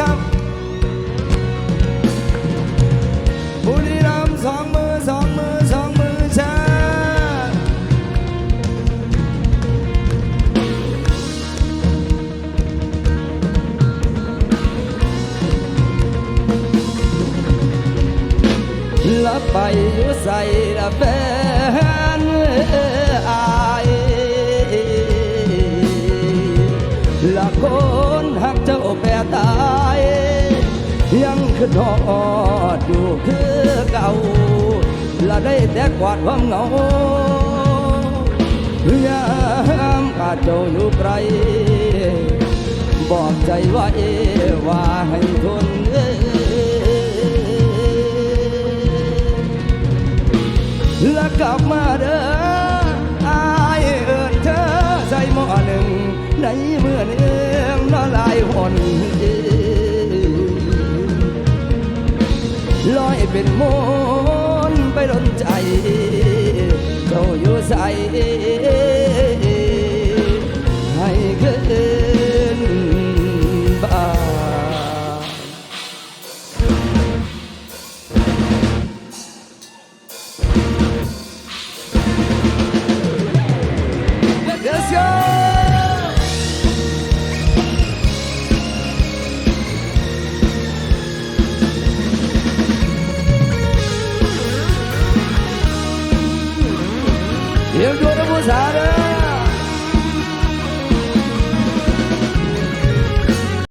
ครับ บุรีรัมย์สองมือสองมือสองมือช้าลับไปอยู่ใส่ละแฟน คนหักเจ้าแปรตาย ยังคือทอดอยู่คือเก่าละได้แต่กวาดความเหงายามขาดเจ้าอยู่ไกลบอกใจไว้ว่าให้ทนเอ้แล้วกลับมาเด้ออายเอินเธอใส่หม้อหนึ่งในเมื่อนืองน้ อลายหนลอยเป็นมนไปดนใจ เจ้าอยู่ใส Eu de ouro abusada né?